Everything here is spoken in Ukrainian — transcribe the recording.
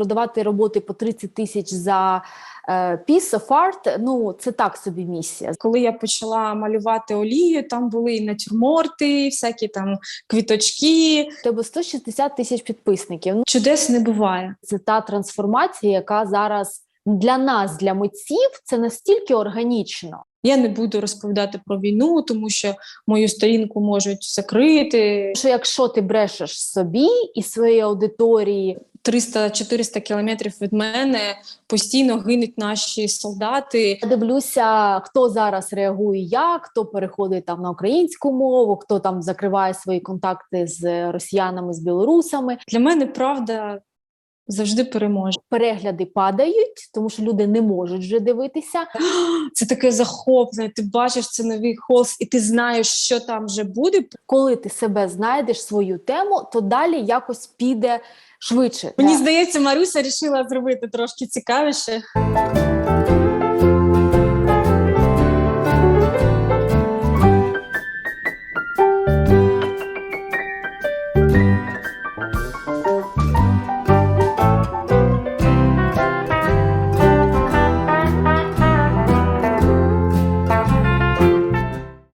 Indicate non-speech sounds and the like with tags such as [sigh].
Продавати роботи по 30 тисяч за е, piece of art, ну це так собі місія. Коли я почала малювати олією, там були і натюрморти, всякі там квіточки. Тебе 160 тисяч підписників. Ну, Чудес не буває. це та трансформація, яка зараз для нас, для митців, це настільки органічно. Я не буду розповідати про війну, тому що мою сторінку можуть закрити. Що якщо ти брешеш собі і своїй аудиторії, 300-400 кілометрів від мене постійно гинуть наші солдати. я дивлюся, хто зараз реагує як, хто переходить там на українську мову, хто там закриває свої контакти з росіянами, з білорусами. Для мене правда завжди переможе. Перегляди падають, тому що люди не можуть вже дивитися. [gasps] Це таке захоплення. Ти бачиш це новий холст, і ти знаєш, що там вже буде. Коли ти себе знайдеш свою тему, то далі якось піде швидше. Мені здається, Маруся рішила зробити трошки цікавіше.